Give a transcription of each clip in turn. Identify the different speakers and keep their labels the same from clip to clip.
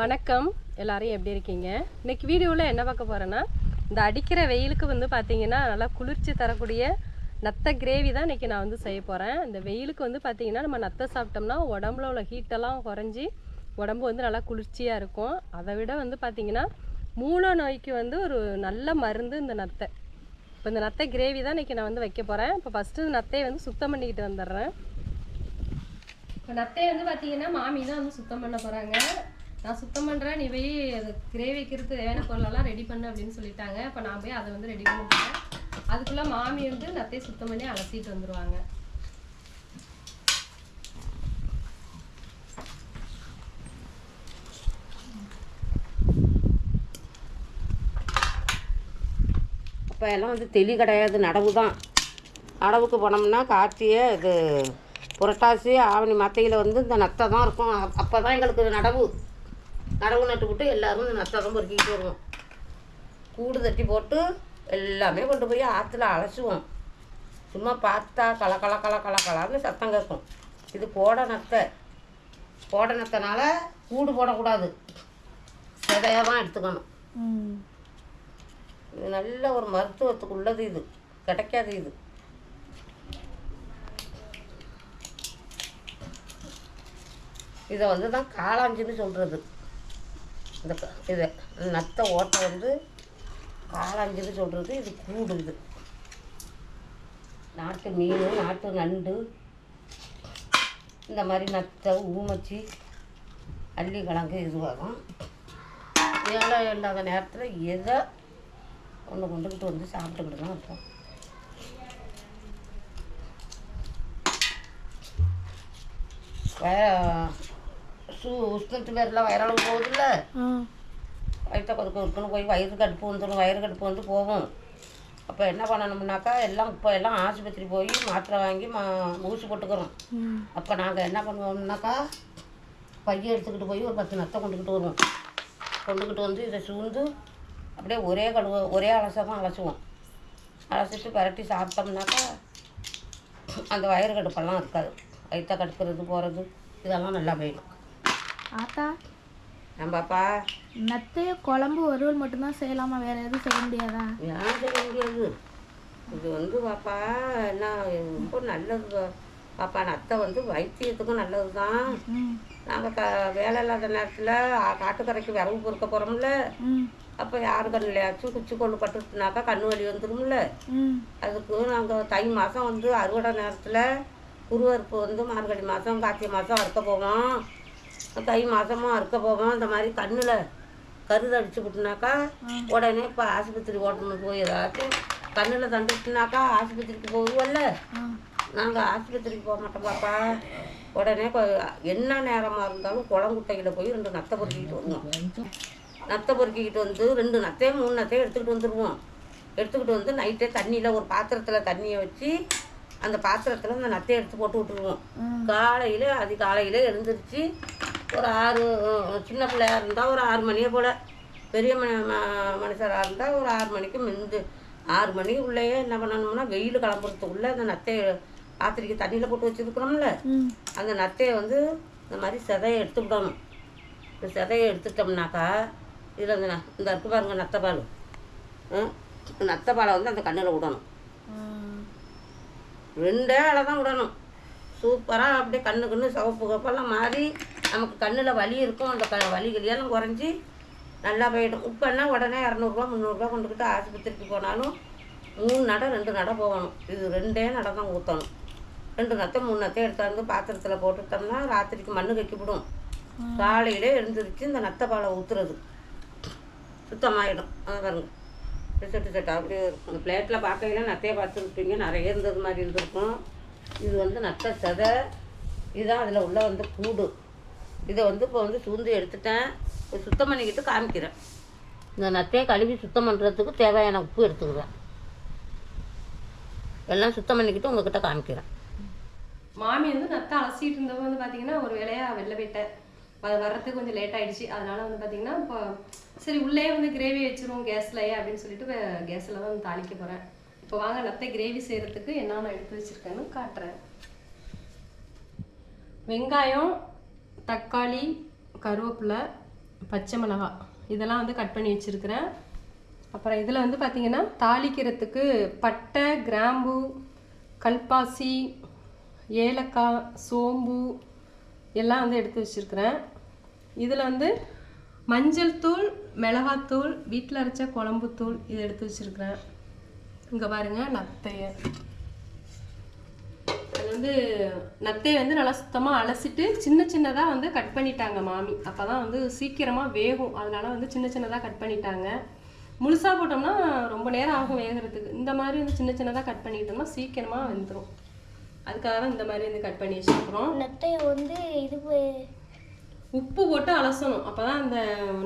Speaker 1: வணக்கம். எல்லாரும் எப்படி இருக்கீங்க? இன்னைக்கு வீடியோவில் என்ன பார்க்க போகிறேன்னா இந்த அடிக்கிற வெயிலுக்கு வந்து பார்த்தீங்கன்னா நல்லா குளிர்ச்சி தரக்கூடிய நத்தை கிரேவி தான் இன்றைக்கி நான் வந்து செய்ய போகிறேன் இந்த வெயிலுக்கு வந்து பார்த்தீங்கன்னா நம்ம நத்தை சாப்பிட்டோம்னா உடம்புல உள்ள ஹீட்டெல்லாம் குறைஞ்சி உடம்பு வந்து நல்லா குளிர்ச்சியாக இருக்கும். அதை விட வந்து பார்த்தீங்கன்னா மூல நோய்க்கு வந்து ஒரு நல்ல மருந்து இந்த நத்தை. இப்போ இந்த நத்தை கிரேவி தான் இன்றைக்கி நான் வந்து வைக்க போகிறேன் இப்போ ஃபஸ்ட்டு நத்தையை வந்து சுத்தம் பண்ணிக்கிட்டு வந்துடுறேன். இப்போ நத்தையை வந்து பார்த்தீங்கன்னா மாமி தான் வந்து சுத்தம் பண்ண போகிறாங்க நான் சுத்தம் பண்ணுறேன் நீ போய் அது கிரேவி வைக்கிறதுக்கு தேவையான பொருளெல்லாம் ரெடி பண்ணு அப்படின்னு சொல்லிட்டாங்க. இப்போ நான் போய் அதை வந்து ரெடி பண்ணிட்டேன் அதுக்குள்ளே மாமி வந்து நத்தையை சுத்தம் பண்ணி அலசிட்டு வந்துடுவாங்க
Speaker 2: இப்போ எல்லாம் வந்து தெளி கிடையாது நடவு தான் நடவுக்கு போனோம்னா கார்த்திகை இது புரட்டாசி ஆவணி மத்தையில் வந்து இந்த நத்தை தான் இருக்கும். அப்போ தான் எங்களுக்கு நடவு. நடவு நட்டு விட்டு எல்லாரும் இந்த நத்தை தான் பொறுக்கிட்டு வருவோம். கூடு தட்டி போட்டு எல்லாமே கொண்டு போய் ஆற்றுல அலசுவோம். சும்மா பார்த்தா கல கல கல கல கலன்னு சத்தம் கேட்கும். இது போட நத்தை போட நத்தைனால கூடு போடக்கூடாது. சிதையாக தான் எடுத்துக்கணும் இது நல்ல ஒரு மருத்துவத்துக்கு உள்ளது இது. கிடைக்காது இது. இதை வந்து தான் காளாஞ்சின்னு சொல்கிறது இந்த இது நத்த ஓட்டை வந்து காளாஞ்சின்னு சொல்கிறது இது கூடு இது. நாட்டு மீன் நாட்டு நண்டு இந்த மாதிரி நத்தை ஊமச்சி அள்ளி கிழங்கு இதுவாகும். வேலை இல்லாத நேரத்தில் எதை ஒன்று கொண்டுக்கிட்டு வந்து சாப்பிட்டுக்கிட்டு தான் இருப்போம். வய சூ உஷ்ணத்து பேரில் வயரளவு போகுதுல்ல. வயிற்ற கொதுக்கு இருக்குன்னு போய் வயிறு கடுப்பு வந்துடும் வயிறு கடுப்பு வந்து போகும். அப்போ என்ன பண்ணணும்னாக்கா எல்லாம் இப்போ எல்லாம் ஆஸ்பத்திரி போய் மாத்திரை வாங்கி மா ஊசி போட்டுக்கிறோம். அப்போ நாங்கள் என்ன பண்ணுவோம்னாக்கா பைய எடுத்துக்கிட்டு போய் ஒரு பத்து நத்தை கொண்டுக்கிட்டு வருவோம். கொண்டுக்கிட்டு வந்து இதை சூழ்ந்து அப்படியே ஒரே கழுவ ஒரே அலசை தான் அலசுவோம். அலசிட்டு பரட்டி சாப்பிட்டோம்னாக்கா அந்த வயிறு கடுப்பெல்லாம் இருக்காது. வயிற்ற கடுக்கிறது போகிறது இதெல்லாம் நல்லா போயிடும்
Speaker 3: ஆத்தா?
Speaker 2: நம்பப்பா
Speaker 3: நத்தைய குழம்பு வறுவல் மட்டும்தான் செய்யலாமா? வேற எதுவும் செய்ய முடியாதா?
Speaker 2: ஏன் செய்ய முடியாது? இது வந்து பாப்பா என்ன ரொம்ப நல்லது. பாப்பா நத்தை வந்து வைத்தியத்துக்கும் நல்லது தான் நாங்கள் க வேலை இல்லாத நேரத்தில் காட்டுக்கரைக்கு விறகு பொறுக்க போகிறோம்ல அப்போ யார் கண்ணுலையாச்சும் குச்சி கொண்டு பட்டுனாக்கா கண்ணு வலி வந்துரும்ல.
Speaker 3: ம்.
Speaker 2: அதுக்கு நாங்கள் தை மாதம் வந்து அறுவடை நேரத்தில் குருவறுப்பு வந்து மார்கழி மாதம் கார்த்திகை மாதம் அறுக்க போவோம். தை மாதமும் அறுக்க போவோம். இந்த மாதிரி கண்ணில் கருது அடிச்சு விட்டுனாக்கா உடனே இப்போ ஆஸ்பத்திரி ஓட்டணும் போய் ஏதாச்சும் கண்ணில் தண்டுச்சுனாக்கா ஆஸ்பத்திரிக்கு போகுவல்ல
Speaker 3: ஆ
Speaker 2: நாங்கள் ஆஸ்பத்திரிக்கு போக மாட்டோம் பாப்பா. உடனே என்ன நேரமாக இருந்தாலும் குளங்குட்டையில் போய் ரெண்டு நத்தை பொறுக்கிட்டு வருவோம். நத்தை பொறுக்கிக்கிட்டு வந்து ரெண்டு நத்தையும் மூணு நத்தையும் எடுத்துக்கிட்டு வந்துடுவோம் எடுத்துக்கிட்டு வந்து நைட்டே தண்ணியில் ஒரு பாத்திரத்தில் தண்ணியை வச்சு அந்த பாத்திரத்தில் அந்த நத்தையை எடுத்து போட்டு விட்டுருவோம். காலையில் அது காலையில் எழுந்திரிச்சு ஒரு ஆறு சின்ன பிள்ளையா இருந்தால் ஒரு ஆறு மணியை போல். பெரிய ம மனுஷராக இருந்தால் ஒரு ஆறு மணிக்கு மிந்து ஆறு மணிக்கு உள்ளேயே என்ன பண்ணணும்னா வெயில் கிளம்புறதுக்குள்ளே அந்த நத்தையை பாத்திரிக்கு தண்ணியில் போட்டு வச்சுருக்குறோம்ல அந்த நத்தையை வந்து இந்த மாதிரி செதையை எடுத்து விடணும். இந்த செதையை எடுத்துட்டோம்னாக்கா இதில் இந்த இந்த இருக்கு பாருங்க நத்தைப்பால் நத்தைப்பாலை வந்து அந்த கண்ணில் விடணும். ரெண்டே அலை தான் விடணும். சூப்பராக அப்படியே கண்ணு கண்ணு சிவப்பு கப்பெல்லாம் மாறி நமக்கு கண்ணில் வலி இருக்கும் அந்த க வலிகளியெல்லாம் குறைஞ்சி நல்லா போயிடும். இப்போன்னா உடனே இரநூறுவா முந்நூறுரூவா கொண்டுக்கிட்டு ஆஸ்பத்திரிக்கு போனாலும் மூணு நடை ரெண்டு நடை போகணும். இது ரெண்டே நடை தான் ஊற்றணும் ரெண்டு நத்தை மூணு நத்தை எடுத்தாந்து பாத்திரத்தில் போட்டுட்டோம்னா ராத்திரிக்கு மண்ணு கக்கிவிடும். காலையிலே எழுந்திரிச்சு இந்த நத்தை பாலை ஊற்றுறது சுத்தமாயிடும். அது பாருங்க. செட்டு செட்டு அப்படியே இருக்கும். அந்த பிளேட்டில் பார்க்கையில நத்தையை பார்த்துருப்பீங்க நிறைய இருந்தது மாதிரி இருந்திருக்கும். இது வந்து நத்தை சதை. இதுதான் அதில் உள்ள வந்து கூடு. இதை வந்து இப்போ வந்து சூழ்ந்து எடுத்துட்டேன். சுத்தம் பண்ணிக்கிட்டு காமிக்கிறேன். இந்த நத்தையை கழுவி சுத்தம் பண்ணுறதுக்கு தேவையான உப்பு எடுத்துக்கிறேன் எல்லாம் சுத்தம் பண்ணிக்கிட்டு உங்ககிட்ட காமிக்கிறேன்.
Speaker 1: மாமி வந்து நத்தை அலசிட்டு இருந்தவங்க வந்து பார்த்தீங்கன்னா ஒரு வேலையாக வெளில போயிட்டேன். அது வர்றதுக்கு கொஞ்சம் லேட் ஆயிடுச்சு. அதனால வந்து பார்த்தீங்கன்னா இப்போ சரி உள்ளே வந்து கிரேவி வச்சிருவோம் கேஸ்லயே அப்படின்னு சொல்லிட்டு கேஸில் தான் வந்து தாளிக்க போகிறேன் இப்போ வாங்க நத்தை கிரேவி செய்கிறதுக்கு என்னென்ன எடுத்து வச்சிருக்கேன்னு காட்டுறேன். வெங்காயம் தக்காளி கருவேப்பிலை பச்சை மிளகாய். இதெல்லாம் வந்து கட் பண்ணி வச்சுருக்கிறேன். அப்புறம் இதில் வந்து பார்த்திங்கன்னா தாளிக்கிறதுக்கு பட்டை கிராம்பு கல்பாசி ஏலக்காய் சோம்பு எல்லாம் வந்து எடுத்து வச்சுருக்கிறேன். இதில் வந்து மஞ்சள் தூள் மிளகாத்தூள் வீட்டில் அரைச்ச குழம்பு தூள் இது எடுத்து வச்சுருக்கிறேன். இங்கே பாருங்கள் நத்தையை அது வந்து நத்தையை வந்து நல்லா சுத்தமாக அலசிட்டு சின்ன சின்னதாக வந்து கட் பண்ணிட்டாங்க மாமி. அப்போ தான் வந்து சீக்கிரமாக வேகும். அதனால வந்து சின்ன சின்னதாக கட் பண்ணிட்டாங்க. முழுசாக போட்டோம்னா ரொம்ப நேரம் ஆகும் வேகிறதுக்கு. இந்த மாதிரி வந்து சின்ன சின்னதாக கட் பண்ணிக்கிட்டோம்னா சீக்கிரமாக வெந்துடும் அதுக்காக தான் இந்த மாதிரி வந்து கட் பண்ணி வச்சுருக்குறோம்.
Speaker 3: நெத்தையை வந்து இது
Speaker 1: உப்பு போட்டு அலசணும். அப்போ தான் அந்த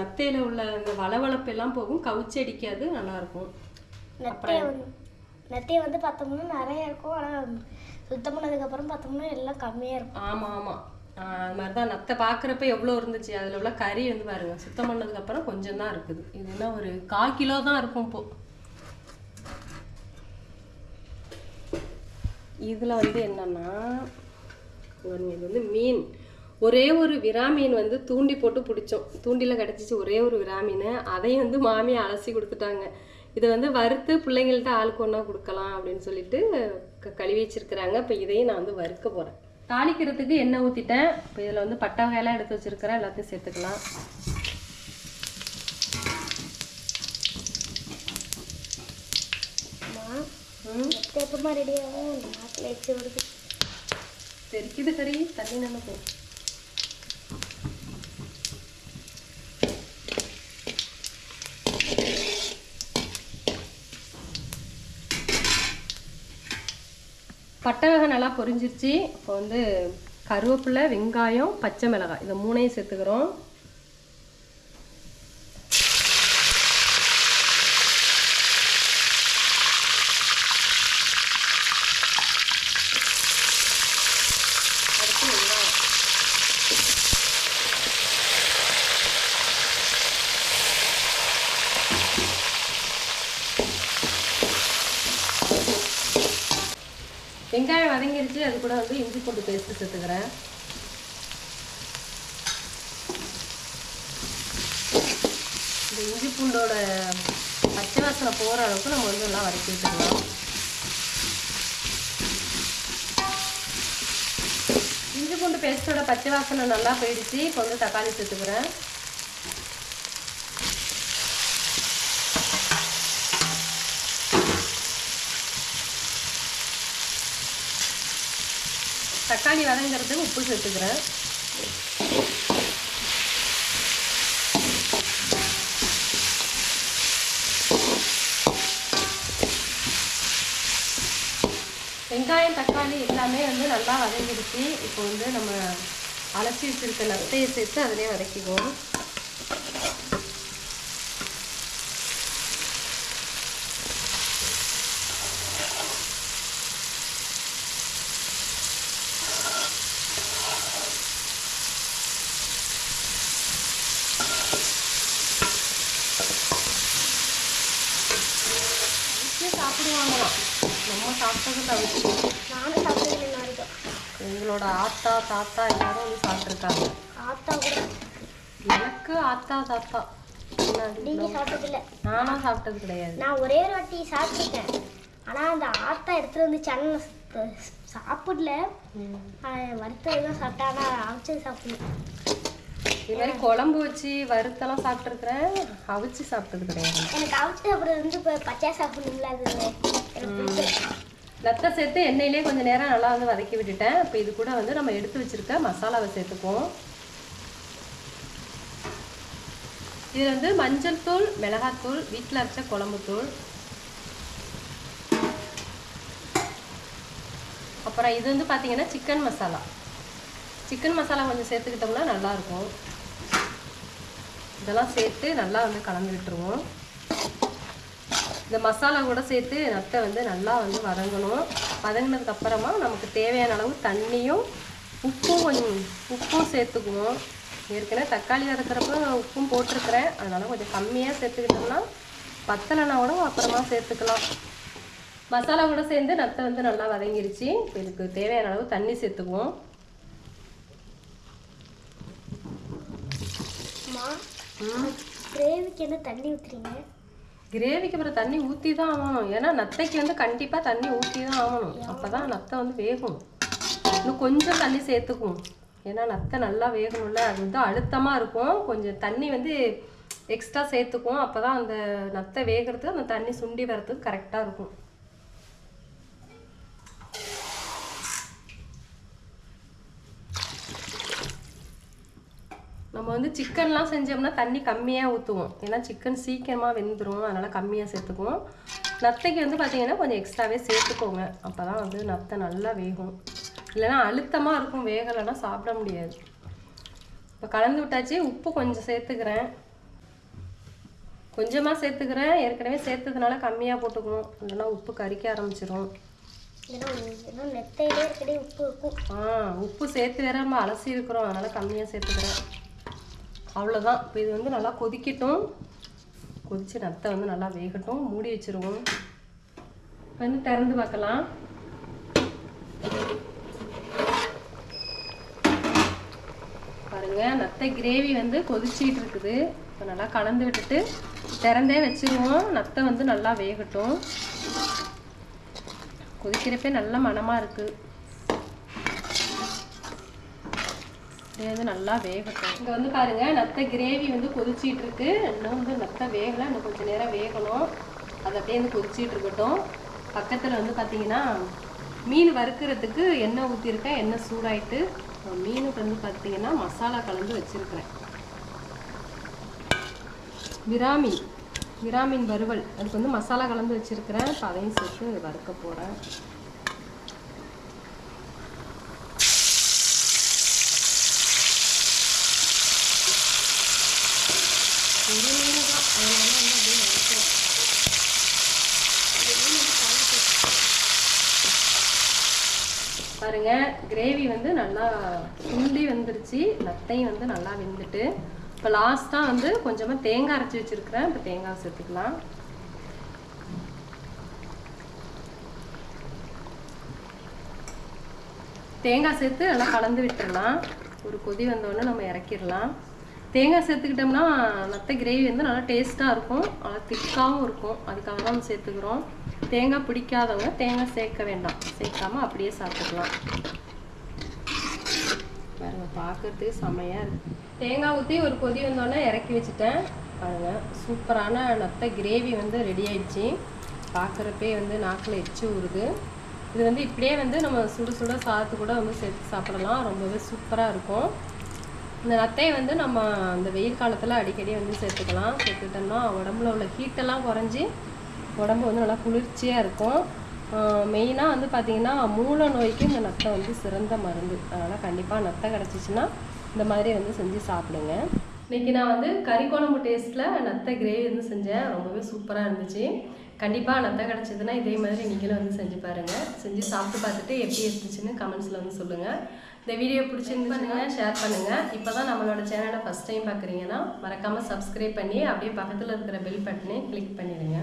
Speaker 1: நத்தையில் உள்ள அந்த வளவளப்பு எல்லாம் போகும். கவுச்சி அடிக்காது நல்லாயிருக்கும்
Speaker 3: நெத்தையை வந்து பார்த்தோம்னா நிறைய இருக்கும். ஆனால் சுத்தம் பண்ணதுக்கப்புறம் பார்த்தோம்னா எல்லாம் கம்மியாக இருக்கும்.
Speaker 1: ஆமாம் ஆமாம் அது மாதிரி தான் நத்தை பார்க்குறப்ப எவ்வளோ இருந்துச்சு? அதில் உள்ள கறி வந்து பாருங்க சுத்தம் பண்ணதுக்கப்புறம் கொஞ்சம் தான் இருக்குது. இது என்ன ஒரு கால் கிலோ தான் இருக்கும் இப்போ. இதில் வந்து என்னன்னா இது வந்து மீன். ஒரே ஒரு விரா மீன் வந்து தூண்டி போட்டு பிடிச்சோம். தூண்டில கிடச்சிச்சு ஒரே ஒரு விரா மீன். அதையும் வந்து மாமியை அலசி கொடுத்துட்டாங்க. இதை வந்து வறுத்து பிள்ளைங்கள்ட்ட ஆளுக்கு ஒன்றா கொடுக்கலாம் அப்படின்னு சொல்லிட்டு கழுவி வச்சிருக்கிறாங்க. இப்போ இதையும் நான் வந்து வறுக்க போகிறேன் தாளிக்கிறதுக்கு எண்ணெய் ஊற்றிட்டேன் இப்போ இதில் வந்து பட்டை வகையெல்லாம் எடுத்து வச்சிருக்கிறேன். எல்லாத்தையும் சேர்த்துக்கலாம். தெரிக்குது கறி. தண்ணி நல்லா பட்டை வகை நல்லா பொரிஞ்சிருச்சு. இப்போ வந்து கருவேப்பிலை வெங்காயம் பச்சை மிளகாய் இதை மூணையும் சேர்த்துக்கிறோம் அடுத்து வெங்காயம் வெங்காயம் வதங்கிருச்சு அது கூட வந்து இஞ்சி பூண்டு பேஸ்ட் சேர்த்துக்கிறேன். இந்த இஞ்சி பூண்டோட பச்சை வாசனை போகிற அளவுக்கு நம்ம வந்து நல்லா வதக்கி வச்சுக்கலாம் இஞ்சி பூண்டு பேஸ்ட்டோட பச்சை வாசனை நல்லா போயிடுச்சு. இப்போ வந்து தக்காளி சேர்த்துக்கிறேன். தக்காளி வதங்கிறதுக்கு உப்பு சேர்த்துக்கிறேன். வெங்காயம் தக்காளி எல்லாமே வந்து நல்லா வதங்கிடுச்சு. இப்போ வந்து நம்ம அலசி வச்சிருக்க நத்தையை சேர்த்து அதிலே வதக்கிக்குவோம் அவிச்சு சாப்பிடுவாங்களாம் நம்ம சாப்பிட்டது தவிர்த்து.
Speaker 3: நானும் சாப்பிட்டது வரைக்கும்
Speaker 1: எங்களோட ஆத்தா தாத்தா எல்லாரும் வந்து சாப்பிட்ருக்காங்க
Speaker 3: ஆத்தா கூட.
Speaker 1: எனக்கு ஆத்தா தாத்தா.
Speaker 3: நீங்கள் சாப்பிட்டதில்ல
Speaker 1: நானும் சாப்பிட்டது கிடையாது.
Speaker 3: நான் ஒரே ஒரு வாட்டி சாப்பிட்டுருக்கேன். ஆனால் அந்த ஆத்தா எடுத்துகிட்டு வந்து சன்ன சாப்பிடல. வறுத்தது தான் சாப்பிட்டேன். ஆனால் அவிச்சது சாப்பிடல.
Speaker 1: இது மாதிரி குழம்பு வச்சு வறுத்தெல்லாம் சாப்பிட்ருக்குறேன் அவிச்சு சாப்பிட்டது கிடையாது.
Speaker 3: எனக்கு அவிச்சு அப்புறம் வந்து இப்போ பச்சையா சாப்பிடணும்ல அது.
Speaker 1: லத்தை சேர்த்து எண்ணெயிலே கொஞ்சம் நேரம் நல்லா வந்து வதக்கி விட்டுட்டேன். இப்போ இது கூட வந்து நம்ம எடுத்து வச்சிருக்க மசாலாவை சேர்த்துக்குவோம். இது வந்து மஞ்சள் தூள் மிளகாத்தூள் வீட்டில் அரைச்ச குழம்பு தூள். அப்புறம் இது வந்து பார்த்தீங்கன்னா சிக்கன் மசாலா சிக்கன் மசாலா கொஞ்சம் சேர்த்துக்கிட்டோம்னா நல்லாயிருக்கும். இதெல்லாம் சேர்த்து நல்லா வந்து கலந்து விட்டுருவோம். இந்த மசாலா கூட சேர்த்து நத்தை வந்து நல்லா வந்து வதங்கணும். வதங்கினதுக்கு அப்புறமா நமக்கு தேவையான அளவு தண்ணியும் உப்பும் கொஞ்சம் உப்பும் சேர்த்துக்குவோம். ஏற்கனவே தக்காளி வதக்கிறப்ப உப்பும் போட்டிருக்கிறேன். அதனால் கொஞ்சம் கம்மியாக சேர்த்துக்கிட்டோம்னா பத்தலைனா கூட அப்புறமா சேர்த்துக்கலாம். மசாலா கூட சேர்ந்து நத்தை வந்து நல்லா வதங்கிருச்சு. இதுக்கு தேவையான அளவு தண்ணி சேர்த்துக்குவோம்.
Speaker 3: கிரேவிக்கு என்ன தண்ணி ஊற்றுறீங்க
Speaker 1: கிரேவிக்கு அப்புறம் தண்ணி ஊற்றி தான் ஆகணும். ஏன்னா நத்தைக்கு வந்து கண்டிப்பாக தண்ணி ஊற்றி தான் ஆகணும். அப்போ தான் நத்தை வந்து வேகும் இன்னும் கொஞ்சம் தண்ணி சேர்த்துக்கும் ஏன்னா நத்தை நல்லா வேகணும்ல. அது வந்து அழுத்தமாக இருக்கும். கொஞ்சம் தண்ணி வந்து எக்ஸ்ட்ரா சேர்த்துக்கும் அப்போ தான் அந்த நத்தை வேகிறதுக்கு அந்த தண்ணி சுண்டி வர்றதுக்கு கரெக்டாக இருக்கும். நம்ம வந்து சிக்கன்லாம் செஞ்சோம்னா தண்ணி கம்மியாக ஊற்றுவோம் ஏன்னா சிக்கன் சீக்கிரமாக வெந்துடும் அதனால் கம்மியாக சேர்த்துக்குவோம். நத்தைக்கு வந்து பார்த்தீங்கன்னா கொஞ்சம் எக்ஸ்ட்ராவே சேர்த்துக்கோங்க. அப்போ தான் வந்து நத்தை நல்லா வேகும். இல்லைன்னா அழுத்தமாக இருக்கும். வேகலைன்னா சாப்பிட முடியாது. இப்போ கலந்து விட்டாச்சு. உப்பு கொஞ்சம் சேர்த்துக்கிறேன். கொஞ்சமாக சேர்த்துக்கிறேன். ஏற்கனவே சேர்த்ததுனால கம்மியாக போட்டுக்கணும். இல்லைன்னா உப்பு கறிக்க
Speaker 3: இருக்கடி உப்பு இருக்கும்
Speaker 1: ஆ உப்பு சேர்த்து வேற நம்ம அலசி இருக்கிறோம். அதனால் கம்மியாக சேர்த்துக்கிறேன். அவ்வளோதான் இப்போ இது வந்து நல்லா கொதிக்கட்டும். கொதித்து நத்தை வந்து நல்லா வேகட்டும். மூடி வச்சிருவோம். வந்து திறந்து பார்க்கலாம். பாருங்கள் நத்தை கிரேவி வந்து கொதிச்சிட்டு இருக்குது. இப்போ நல்லா கலந்து விட்டுட்டு திறந்தே வச்சுருவோம். நத்தை வந்து நல்லா வேகட்டும். கொதிக்கிறப்பே நல்ல மணமாக இருக்குது இது வந்து நல்லா வேகட்டும். இங்கே வந்து பாருங்க நத்த கிரேவி வந்து கொதிச்சிட்டு இருக்கு இன்னும் வந்து நத்தை வேகலை இன்னும் கொஞ்சம் நேரம் வேகணும். அது அப்படியே வந்து கொதிச்சிட்டு இருக்கட்டும். பக்கத்தில் வந்து பார்த்தீங்கன்னா மீன் வறுக்கிறதுக்கு எண்ணெய் ஊற்றிருக்கேன் எண்ணெய் சூடாயிட்டு மீனுக்கு வந்து பார்த்தீங்கன்னா மசாலா கலந்து வச்சுருக்கிறேன். விராமீன் விராமீன் வறுவல். அதுக்கு வந்து மசாலா கலந்து வச்சிருக்கிறேன். இப்போ அதையும் சேர்த்து வறுக்க போகிறேன் ஒரு மீன் தான் அதனால வந்து அப்படியே வறுக்கிறேன் பாருங்க. கிரேவி வந்து நல்லா சுண்டி வந்துருச்சு. நத்தையும் வந்து நல்லா வெந்துட்டு. இப்போ லாஸ்ட்டாக வந்து கொஞ்சமாக தேங்காய் அரைச்சி வச்சிருக்கிறேன். இப்போ தேங்காய் சேர்த்துக்கலாம். தேங்காய் சேர்த்து நல்லா கலந்து விட்டுறலாம் ஒரு கொதி வந்தோடனே நம்ம இறக்கிடலாம். தேங்காய் சேர்த்துக்கிட்டோம்னா நத்தை கிரேவி வந்து நல்லா டேஸ்ட்டாக இருக்கும். நல்லா திக்காகவும் இருக்கும். அதுக்காக தான் நம்ம சேர்த்துக்கிறோம். தேங்காய் பிடிக்காதவங்க தேங்காய் சேர்க்க வேண்டாம். சேர்க்காம அப்படியே சாப்பிட்டுக்கலாம். பாருங்க பார்க்கறதுக்கு செமையாக இருக்குது தேங்காய் ஊற்றி ஒரு கொதி வந்தோடனே இறக்கி வச்சுட்டேன். பாருங்க சூப்பரான நத்தை கிரேவி வந்து ரெடி ஆயிடுச்சு. பார்க்குறப்பே வந்து நாக்கில் எச்சு ஊறுது. இது வந்து இப்படியே வந்து நம்ம சுடு சுட சாத்து கூட வந்து சேர்த்து சாப்பிடலாம். ரொம்பவே சூப்பராக இருக்கும். இந்த நத்தையை வந்து நம்ம அந்த வெயில் காலத்தில் அடிக்கடி வந்து சேர்த்துக்கலாம். சேர்த்துக்கிட்டோம்னா உடம்புல உள்ள ஹீட்டெல்லாம் குறைஞ்சி உடம்பு வந்து நல்லா குளிர்ச்சியாக இருக்கும். மெயினாக வந்து பார்த்திங்கன்னா மூல நோய்க்கு இந்த நத்தை வந்து சிறந்த மருந்து. அதனால் கண்டிப்பாக நத்தை கிடச்சிச்சின்னா இந்த மாதிரி வந்து செஞ்சு சாப்பிடுங்க. இன்றைக்கி நான் வந்து கறி குழம்பு டேஸ்ட்டில் நத்தை கிரேவி வந்து செஞ்சேன். ரொம்பவே சூப்பராக இருந்துச்சு. கண்டிப்பாக நத்தை கிடச்சிதுன்னா இதே மாதிரி நீங்களும் வந்து செஞ்சு பாருங்கள் செஞ்சு சாப்பிட்டு பார்த்துட்டு எப்படி இருந்துச்சுன்னு கமெண்ட்ஸில் வந்து சொல்லுங்கள் இந்த வீடியோ பிடிச்சிருந்துச்சுன்னா ஷேர் பண்ணுங்கள் இப்போ தான் நம்மளோட சேனலை ஃபஸ்ட் டைம் பார்க்குறீங்கன்னா மறக்காமல் சப்ஸ்கிரைப் பண்ணி அப்படியே பக்கத்தில் இருக்கிற பெல் பட்டனே கிளிக் பண்ணிடுங்க.